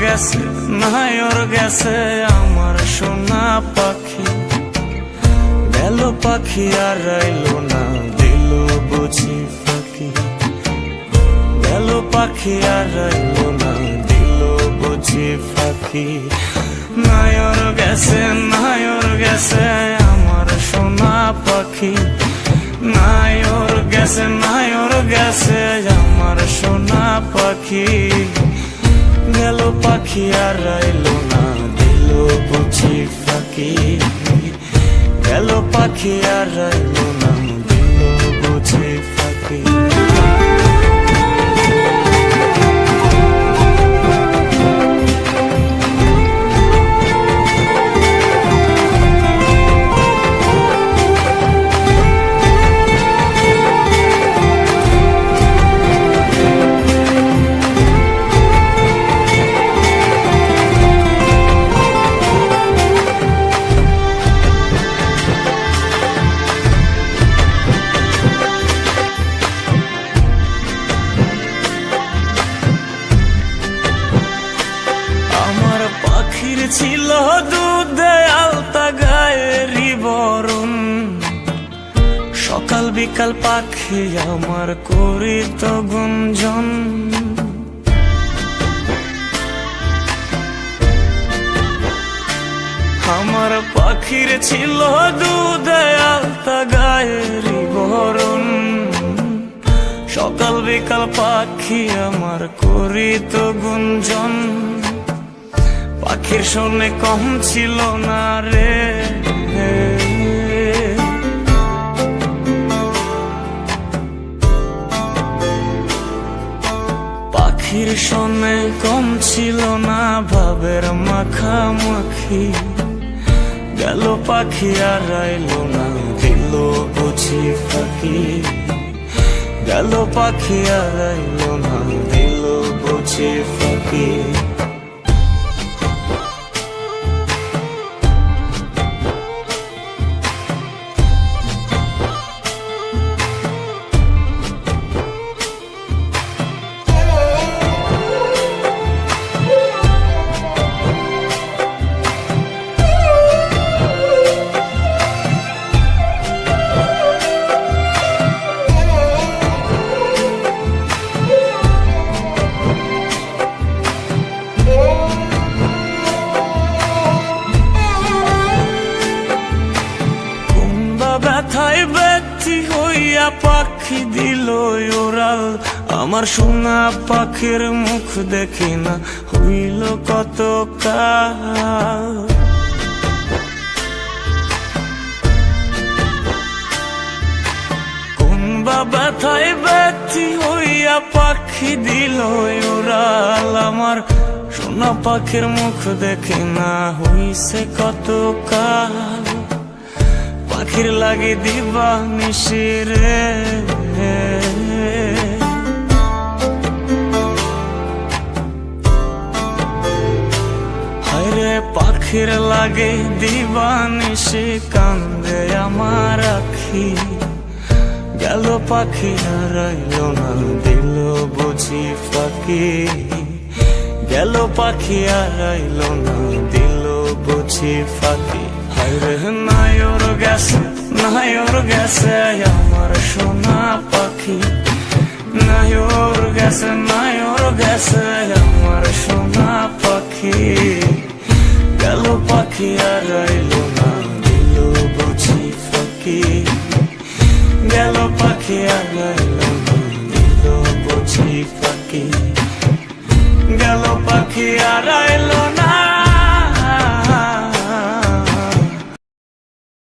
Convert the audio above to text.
গেছে, নায়র গেছে আমার সোনা পাখি। গেল পাখি আর রইল না, দিল বুঝি ফাঁকি। গেল পাখি আর রইল না, দিল বুঝি ফাঁকি। নায়র গেছে নায়র গেছে আমার সোনা পাখি। নায়র গেছে নায়র গেছে আমার সোনা পাখি। গেল পাখি আর রইল না দিল বুঝি ফাঁকি। গেল পাখি আর ছিল দুধে আলতা গায়েরই বরণ সকাল বিকাল পাখি আমার করিত গুঞ্জন। আমার পাখির ছিল দুধে আলতা গায়েরই বরণ সকাল বিকাল পাখি আমার করিত গুঞ্জন। পাখির শোনে কম ছিল না রে। পাখির শোনে কম ছিল না, ভাবের মাখামাখি। গেল পাখি আর রাইলো না, দিল বুঝি ফাঁকি। গেল পাখি আর রাইলো না, দিল বুঝি ফাঁকি। পাখি দিল ওরাল। আমার সোনা পাখির মুখ দেখি না হইল কত কাল। ব্যথায় ব্যথি হইয়া পাখি দিল ওরাল। আমার সোনা পাখির মুখ দেখি না হইছে কত কাল। পাখির লাগে দিবা নিশিরে। হায়রে পাখির লাগে দিবা নিশি, কান্দে আমার আখি। গেল পাখি, হারাইল না, দিল বুঝি ফাঁকি। গেল পাখি, হারাইল না, দিল বুঝি ফাঁকি। নায়র গেছে নায়র গেছে আমার সোনা পাখি নায়র গেছে নায়র গেছে আমার সোনা পাখি গেল পাখি আর রইল না দিল বুঝি ফাঁকি গেল পাখি আর